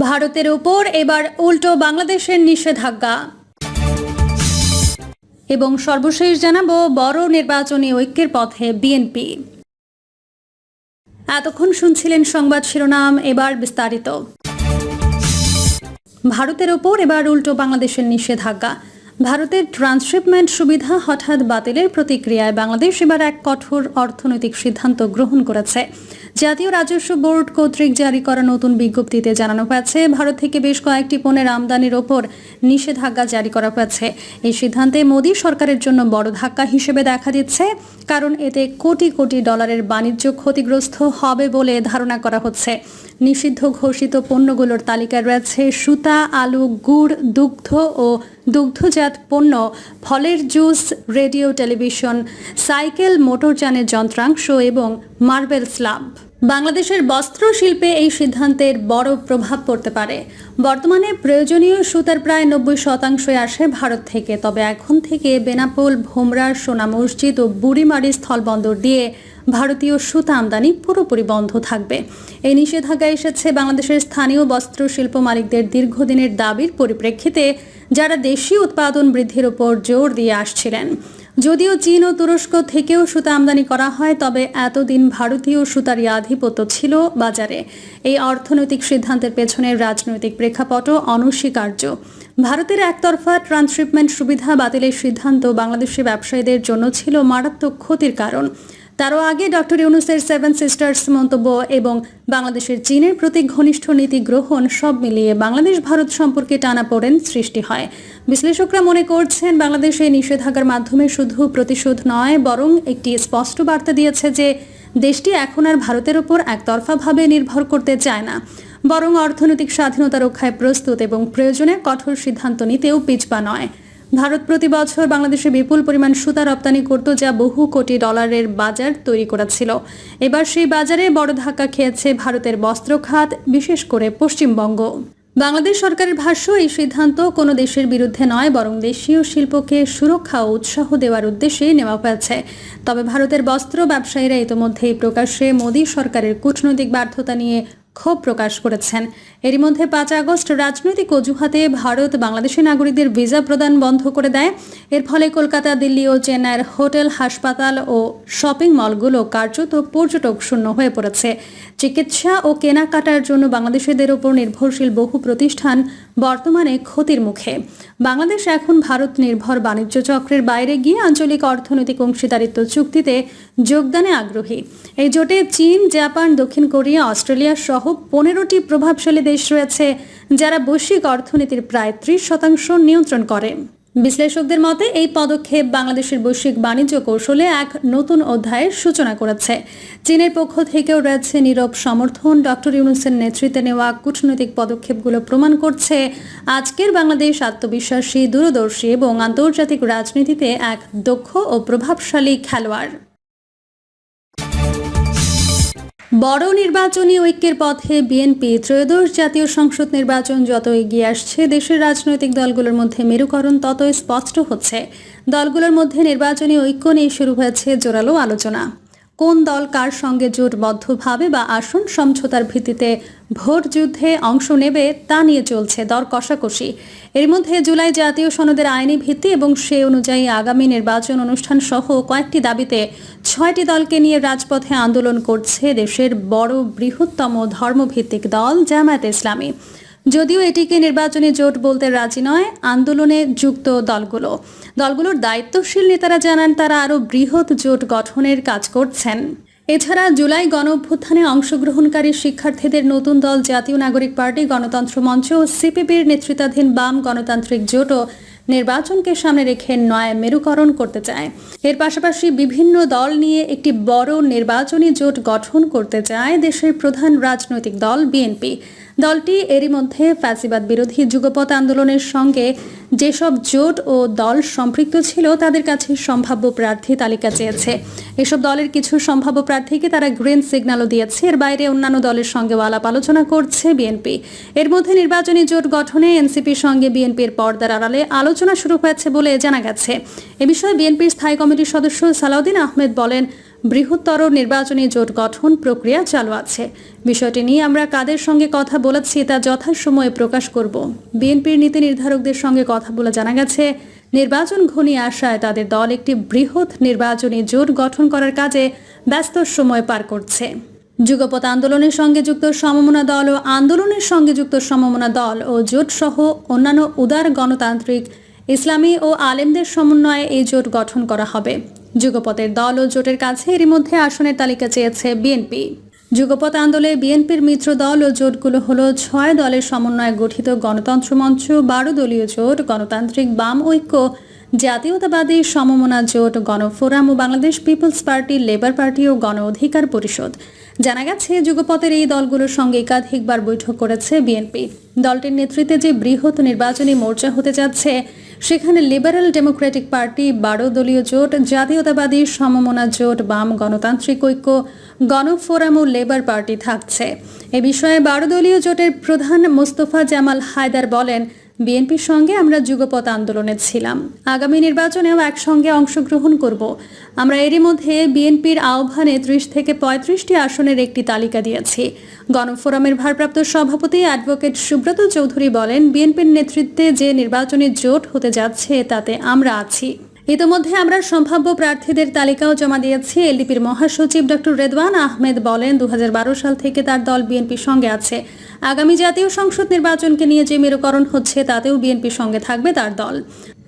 ভারতের উপর এবার উল্টো বাংলাদেশের নিষেধাজ্ঞা। এবং সর্বশেষ জানাব, বড় নির্বাচনী ঐক্যের পথে বিএনপি। এতক্ষণ শুনছিলেন সংবাদ শিরোনাম, এবার বিস্তারিত। ভারতের ওপর এবার উল্টো বাংলাদেশের নিষেধাজ্ঞা। ভারতের ট্রান্সশিপমেন্ট সুবিধা হঠাৎ বাতিলের প্রতিক্রিয়ায় বাংলাদেশ এবার এক কঠোর অর্থনৈতিক সিদ্ধান্ত গ্রহণ করেছে। জাতীয় রাজস্ব বোর্ড কর্তৃক জারি করা নতুন বিজ্ঞপ্তিতে জানানো হয়েছে, ভারত থেকে বেশ কয়েকটি পণ্যের আমদানির ওপর নিষেধাজ্ঞা জারি করা হয়েছে। এই সিদ্ধান্তে মোদী সরকারের জন্য বড় ধাক্কা হিসেবে দেখা দিচ্ছে, কারণ এতে কোটি কোটি ডলারের বাণিজ্য ক্ষতিগ্রস্ত হবে বলে ধারণা করা হচ্ছে। নিষিদ্ধ ঘোষিত পণ্যগুলোর তালিকায় রয়েছে সুতা, আলু, গুড়, দুগ্ধ ও দুগ্ধজাত পণ্য, ফলের জুস, রেডিও, টেলিভিশন, সাইকেল, মোটরযানের যন্ত্রাংশ এবং মার্বেল স্ল্যাব বাংলাদেশের বস্ত্র শিল্পে এই সিদ্ধান্তের বড় প্রভাব পড়তে পারে। বর্তমানে প্রয়োজনীয় সুতার প্রায় নব্বই শতাংশই আসে ভারত থেকে। তবে এখন থেকে বেনাপোল ভোমরার সোনা মসজিদ ও বুড়িমারি স্থলবন্দর দিয়ে ভারতীয় সুতা আমদানি পুরোপুরি বন্ধ থাকবে। এই নিষেধাজ্ঞা এসেছে বাংলাদেশের স্থানীয় বস্ত্র শিল্প মালিকদের দীর্ঘদিনের দাবির পরিপ্রেক্ষিতে, যারা দেশীয় উৎপাদন বৃদ্ধির উপর জোর দিয়ে আসছিলেন। যদিও চীন ও তুরস্ক থেকেও সুতা আমদানি করা হয়, তবে এতদিন ভারতীয় সুতারই আধিপত্য ছিল বাজারে। এই অর্থনৈতিক সিদ্ধান্তের পেছনের রাজনৈতিক প্রেক্ষাপটও অনস্বীকার্য। ভারতের একতরফা ট্রান্সশিপমেন্ট সুবিধা বাতিলের সিদ্ধান্ত বাংলাদেশি ব্যবসায়ীদের জন্য ছিল মারাত্মক ক্ষতির কারণ। তারও আগে ডক্টর ইউনুসের সেভেন সিস্টার্স মন্তব্য এবং বাংলাদেশের চীনের প্রতি ঘনিষ্ঠ নীতি গ্রহণ সব মিলিয়ে বাংলাদেশ ভারত সম্পর্কে টানাপোড়েন সৃষ্টি হয়। বিশ্লেষকরা মনে করছেন বাংলাদেশ নিষেধাজ্ঞার মাধ্যমে শুধু প্রতিশোধ নয়, বরং একটি স্পষ্ট বার্তা দিয়েছে যে দেশটি এখন আর ভারতের ওপর একতরফাভাবে নির্ভর করতে চায় না। বরং অর্থনৈতিক স্বাধীনতা রক্ষায় প্রস্তুত এবং প্রয়োজনে কঠোর সিদ্ধান্ত নিতেও পিছপা নয়। ভারত প্রতি বছর বাংলাদেশে বিপুল পরিমাণ সুতা রপ্তানি করত, যা বহু কোটি ডলারের বাজার তৈরি করেছিল। এবার সেই বাজারে বড় ধাক্কা খেয়েছে ভারতের বস্ত্র খাত, বিশেষ করে পশ্চিমবঙ্গ। বাংলাদেশ সরকারের ভাষ্য, এই সিদ্ধান্ত কোনো দেশের বিরুদ্ধে নয়, বরং দেশীয় শিল্পকে সুরক্ষা ও উৎসাহ দেওয়ার উদ্দেশ্যে নেওয়া হয়েছে। তবে ভারতের বস্ত্র ব্যবসায়ীরা ইতোমধ্যেই প্রকাশ্যে মোদী সরকারের কূটনৈতিক ব্যর্থতা নিয়ে ক্ষোভ প্রকাশ করেছেন। এরই মধ্যে পাঁচ আগস্ট রাজনৈতিক অজুহাতে ভারত বাংলাদেশি নাগরিকদের ভিসা প্রদান বন্ধ করে দেয়। এর ফলে কলকাতা, দিল্লি ও চেন্নাইয়ের হোটেল, হাসপাতাল ও শপিং মলগুলো কার্যত পর্যটক শূন্য হয়ে পড়েছে। চিকিৎসা ও কেনাকাটার জন্য বাংলাদেশিদের ওপর নির্ভরশীল বহু প্রতিষ্ঠান বর্তমানে ক্ষতির মুখে। বাংলাদেশ এখন ভারত নির্ভর বাণিজ্য চক্রের বাইরে গিয়ে আঞ্চলিক অর্থনৈতিক অংশীদারিত্ব চুক্তিতে যোগদানে আগ্রহী। এই জোটে চীন, জাপান, দক্ষিণ কোরিয়া, অস্ট্রেলিয়া সহ পনেরোটি প্রভাবশালী দেশ রয়েছে, যারা বৈশ্বিক অর্থনীতির প্রায় ত্রিশ শতাংশ নিয়ন্ত্রণ করে। বিশ্লেষকদের মতে, এই পদক্ষেপ বাংলাদেশের বৈশ্বিক বাণিজ্য কৌশলে এক নতুন অধ্যায়ের সূচনা করেছে। চীনের পক্ষ থেকেও রয়েছে নীরব সমর্থন। ডক্টর ইউনুসের নেতৃত্বে নেওয়া কূটনৈতিক পদক্ষেপগুলো প্রমাণ করছে আজকের বাংলাদেশ আত্মবিশ্বাসী, দূরদর্শী এবং আন্তর্জাতিক রাজনীতিতে এক দক্ষ ও প্রভাবশালী খেলোয়াড়। বড় নির্বাচনী ঐক্যের পথে বিএনপি ত্রয়োদশ জাতীয় সংসদ নির্বাচন যত এগিয়ে আসছে, দেশের রাজনৈতিক দলগুলোর মধ্যে মেরুকরণ তত স্পষ্ট হচ্ছে। দলগুলোর মধ্যে নির্বাচনী ঐক্য নিয়ে শুরু হয়েছে জোরালো আলোচনা। কোন দল কার সঙ্গে জোটবদ্ধভাবে বা আসন সমঝোতার ভিত্তিতে ভোট যুদ্ধে অংশ নেবে তা নিয়ে চলছে দর কষাকষি। এর মধ্যে জুলাই জাতীয় সনদের আইনি ভিত্তি এবং সে অনুযায়ী আগামী নির্বাচন অনুষ্ঠান সহ কয়েকটি দাবিতে ছয়টি দলকে নিয়ে রাজপথে আন্দোলন করছে দেশের বড় বৃহত্তম ধর্মভিত্তিক দল জামায়াত ইসলামী। যদিও এটিকে নির্বাচনী জোট বলতে রাজি নয়, আন্দোলনে যুক্ত দলগুলো। দলগুলোর দায়িত্বশীল নেতারা জানান, তারা আরও বৃহৎ জোট গঠনের কাজ করছেন। এছাড়া জুলাই গণ অভ্যুত্থানে অংশগ্রহণকারী শিক্ষার্থীদের নতুন দল জাতীয় নাগরিক পার্টি, গণতন্ত্র মঞ্চ ও সিপিবির নেতৃত্বাধীন বাম গণতান্ত্রিক জোটও নির্বাচনকে সামনে রেখে নয় মেরুকরণ করতে চায়। এর পাশাপাশি বিভিন্ন দল নিয়ে একটি বড় নির্বাচনী জোট গঠন করতে চায় দেশের প্রধান রাজনৈতিক দল বিএনপি। দলটি এরই মধ্যে ফ্যাসিবাদ বিরোধী যুগপৎ আন্দোলনের সঙ্গে যেসব জোট ও দল সম্পৃক্ত ছিল, তাদের কাছে সম্ভাব্য প্রার্থী তালিকা চেয়েছে। এসব দলের কিছু সম্ভাব্য প্রার্থীকে তারা গ্রিন সিগন্যালও দিয়েছে। এর বাইরে অন্যান্য দলের সঙ্গে আলাপ আলোচনা করছে বিএনপি। এর মধ্যে নির্বাচনী জোট গঠনে এনসিপির সঙ্গে বিএনপির পর্দার আড়ালে আলোচনা শুরু হয়েছে বলে জানা গেছে। এ বিষয়ে বিএনপির স্থায়ী কমিটির সদস্য সালাউদ্দিন আহমেদ বলেন বৃহত্তর নির্বাচনী জোট গঠন প্রক্রিয়া চালু আছে। বিষয়টি নিয়ে আমরা কাদের সঙ্গে কথা বলেছি তা যথাসময়ে প্রকাশ করব। বিএনপির নীতি নির্ধারকদের সঙ্গে কথা বলে জানা গেছে, নির্বাচন ঘনিয়ে আসায় তাদের দল একটি বৃহৎ নির্বাচনী জোট গঠন করার কাজে ব্যস্ত সময় পার করছে। যুগপথ আন্দোলনের সঙ্গে যুক্ত সমমনা দল ও আন্দোলনের সঙ্গে যুক্ত সমমনা দল ও জোট সহ অন্যান্য উদার গণতান্ত্রিক, ইসলামী ও আলেমদের সমন্বয়ে এই জোট গঠন করা হবে। যুগপথের দল ও জোটের কাছে এরই মধ্যে আসনের তালিকা চেয়েছে বিএনপি। যুগপথ আন্দোলনে বিএনপির মিত্র দল ও জোটগুলো হলো ছয় দলের সমন্বয়ে গঠিত গণতন্ত্র মঞ্চ, বারো দলীয় জোট, গণতান্ত্রিক বাম ঐক্য, জাতীয়তাবাদী সমমনা জোট, গণফোরাম ও Bangladesh peoples party, labour party ও গণ অধিকার পরিষদ। জানা গেছে, যুগপথের এই দলগুলোর সঙ্গে একাধিকবার বৈঠক করেছে বিএনপি। দলটির নেতৃত্বে যে বৃহৎ নির্বাচনী মোর্চা হতে যাচ্ছে সেখানে লিবারেল ডেমোক্রেটিক পার্টি বারো দলীয় জোট, জাতীয়তাবাদী সমমনা জোট, বাম গণতান্ত্রিক ঐক্য, গণফোরাম ও লেবার পার্টি থাকছে। এ বিষয়ে বারো দলীয় জোটের প্রধান মোস্তফা জামাল হায়দার বলেন বিএনপির সঙ্গে আমরা যুগপথ আন্দোলনে ছিলাম। আগামী নির্বাচনেও একসঙ্গে অংশগ্রহণ করব। আমরা এরই মধ্যে বিএনপির আহ্বানে ত্রিশ থেকে পঁয়ত্রিশটি আসনের একটি তালিকা দিয়েছি। গণফোরামের ভারপ্রাপ্ত সভাপতি অ্যাডভোকেট সুব্রত চৌধুরী বলেন, বিএনপির নেতৃত্বে যে নির্বাচনী জোট হতে যাচ্ছে, তাতে আমরা আছি। ইতোমধ্যে আমরা সম্ভাব্য প্রার্থীদের তালিকাও জমা দিয়েছি। এলডিপির মহাসচিব ডক্টর রেদওয়ান আহমেদ বলেন দু হাজার বারো সাল থেকে তার দল বিএনপির সঙ্গে আছে। আগামী জাতীয় সংসদ নির্বাচনকে নিয়ে যে মেরুকরণ হচ্ছে, তাতেও বিএনপির সঙ্গে থাকবে তার দল।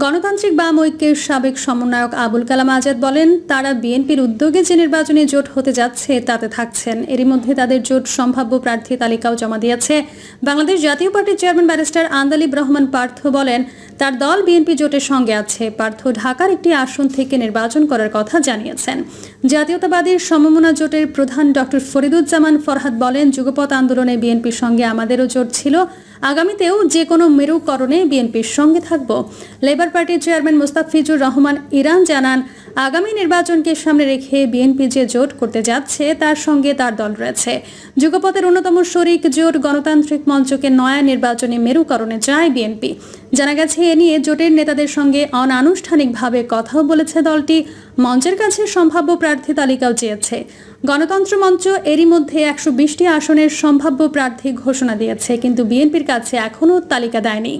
গণতান্ত্রিক বাম ঐক্যের সাবেক সমন্বয়ক আবুল কালাম আজাদ বলেন, তারা বিএনপির উদ্যোগে যে নির্বাচনী জোট হতে যাচ্ছে, তাতে থাকছেন। এরই মধ্যে তাদের জোট সম্ভাব্য প্রার্থী তালিকাও জমা দিয়েছে। বাংলাদেশ জাতীয় পার্টির চেয়ারম্যান ব্যারিস্টার আন্দালিব রহমান পার্থ বলেন, তার দল বিএনপি জোটের সঙ্গে আছে। পার্থ ঢাকার একটি আসন থেকে নির্বাচন করার কথা জানিয়েছেন। জাতীয়তাবাদীর সমমনা জোটের প্রধান ডক্টর ফরিদুজ্জামান ফরহাদ বলেন, যুগপৎ আন্দোলনে বিএনপির সঙ্গে আমাদেরও জোট ছিল। আগামীতেও যে কোনো মেরুকরণে বিএনপির সঙ্গে থাকব। লেবার পার্টির চেয়ারম্যান মুস্তাফিজুর রহমান ইরান জানান, আগামী নির্বাচনকে সামনে রেখে বিএনপি যে জোট করতে যাচ্ছে, তার সঙ্গে তার দল রয়েছে। যুগপথের অন্যতম শরিক জোট গণতান্ত্রিক মঞ্চকে নয়া নির্বাচনী মেরুকরণে চায় বিএনপি। জানা গেছে, এ নিয়ে জোটের নেতাদের সঙ্গে অনানুষ্ঠানিকভাবে কথাও বলেছে দলটি। মঞ্চের কাছে সম্ভাব্য প্রার্থী তালিকাও চেয়েছে। গণতন্ত্র মঞ্চ এরই মধ্যে একশো বিশটি আসনের সম্ভাব্য প্রার্থী ঘোষণা দিয়েছে, কিন্তু বিএনপির কাছে এখনও তালিকা দেয়নি।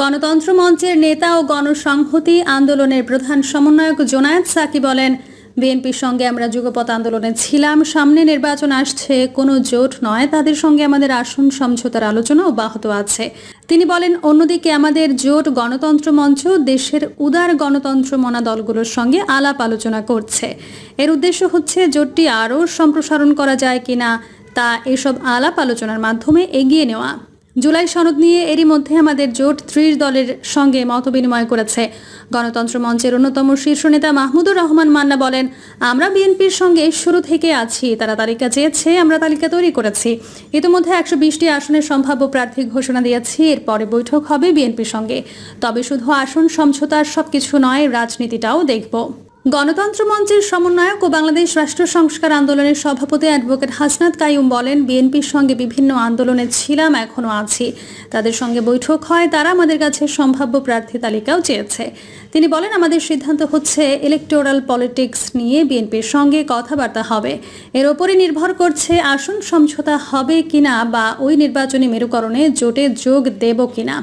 গণতন্ত্র মঞ্চের নেতা ও গণসংহতি আন্দোলনের প্রধান সমন্বয়ক জোনায়েদ সাকি বলেন বিএনপির সঙ্গে আমরা যুগপৎ আন্দোলনে ছিলাম। সামনে নির্বাচন আসছে, কোনো জোট নয়। তাদের সঙ্গে আমাদের আসন সমঝোতার আলোচনা অব্যাহত আছে। তিনি বলেন, অন্যদিকে আমাদের জোট গণতন্ত্র মঞ্চ দেশের উদার গণতন্ত্র মনা দলগুলোর সঙ্গে আলাপ আলোচনা করছে। এর উদ্দেশ্য হচ্ছে, জোটটি আরও সম্প্রসারণ করা যায় কিনা তা এসব আলাপ আলোচনার মাধ্যমে এগিয়ে নেওয়া। জুলাই সনদ নিয়ে এরই মধ্যে আমাদের জোট ত্রিশ দলের সঙ্গে মতবিনিময় করেছে। গণতন্ত্র মঞ্চের অন্যতম শীর্ষ নেতা মাহমুদুর রহমান মান্না বলেন, আমরা বিএনপির সঙ্গে শুরু থেকে আছি, তারা তালিকা চেয়েছে, আমরা তালিকা তৈরি করেছি। ইতিমধ্যে একশো বিশটি আসনের সম্ভাব্য প্রার্থী ঘোষণা দিয়েছি, এরপরে বৈঠক হবে বিএনপির সঙ্গে। তবে শুধু আসন সমঝোতার সবকিছু নয়, রাজনীতিটাও দেখব। গণতন্ত্র মঞ্চের সমন্বয়ক ও বাংলাদেশ রাষ্ট্র সংস্কার আন্দোলনের সভাপতি অ্যাডভোকেট হাসনাত কাইয়ুম বলেন, বিএনপির সঙ্গে বিভিন্ন আন্দোলনে ছিলাম, এখনও আছি। তাদের সঙ্গে বৈঠক হয়, তারা আমাদের কাছে সম্ভাব্য প্রার্থী তালিকাও চেয়েছে। তিনি বলেন, আমাদের সিদ্ধান্ত হচ্ছে ইলেকটোরাল পলিটিক্স নিয়ে বিএনপির সঙ্গে কথাবার্তা হবে। এর ওপরে নির্ভর করছে আসন সমঝোতা হবে কিনা বা ওই নির্বাচনী মেরুকরণে জোটে যোগ দেব কিনা।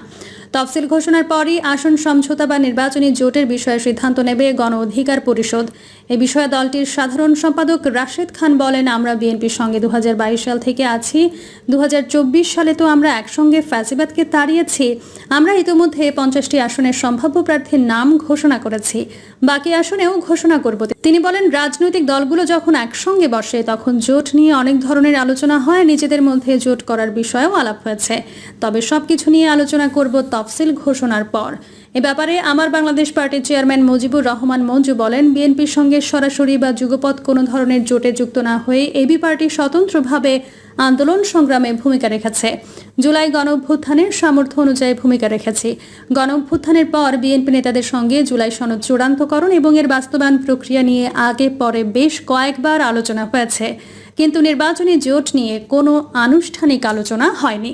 তফসিল ঘোষণার পরই আসন সমঝোতা বা নির্বাচনী জোটের বিষয়ে সিদ্ধান্ত নেবে গণ অধিকার পরিষদ। এ বিষয়ে দলটির সাধারণ সম্পাদক রাশেদ খান বলেন, আমরা বিএনপির সঙ্গে দুহাজার বাইশ সাল থেকে আছি। দু হাজার চব্বিশ সালে তো আমরা একসঙ্গে ফ্যাসিবাদকে তাড়িয়েছি। আমরা ইতিমধ্যে পঞ্চাশটি আসনের সম্ভাব্য প্রার্থীর নাম ঘোষণা করেছি। বাকি আসনেও ঘোষণা করব। তিনি বলেন, রাজনৈতিক দলগুলো যখন একসঙ্গে বসে, তখন জোট নিয়ে অনেক ধরনের আলোচনা হয়। নিজেদের মধ্যে জোট করার বিষয়েও আলাপ হয়েছে। তবে সবকিছু নিয়ে আলোচনা করব তফসিল ঘোষণার পর। এ ব্যাপারে আমার বাংলাদেশ পার্টির চেয়ারম্যান মুজিবুর রহমান মঞ্জু বলেন, বিএনপির সঙ্গে সরাসরি বা যুগপৎ কোনো ধরনের জোটে যুক্ত না হয়ে এবি পার্টি স্বতন্ত্রভাবে আন্দোলন সংগ্রামে ভূমিকা রেখেছে। জুলাই গণঅভ্যুত্থানের সামর্থ্য অনুযায়ী ভূমিকা রেখেছি। গণঅভ্যুত্থানের পর বিএনপি নেতাদের সঙ্গে জুলাই সনদ চূড়ান্তকরণ এবং এর বাস্তবায়ন প্রক্রিয়া নিয়ে আগে পরে বেশ কয়েকবার আলোচনা হয়েছে। কিন্তু নির্বাচনী জোট নিয়ে কোনো আনুষ্ঠানিক আলোচনা হয়নি।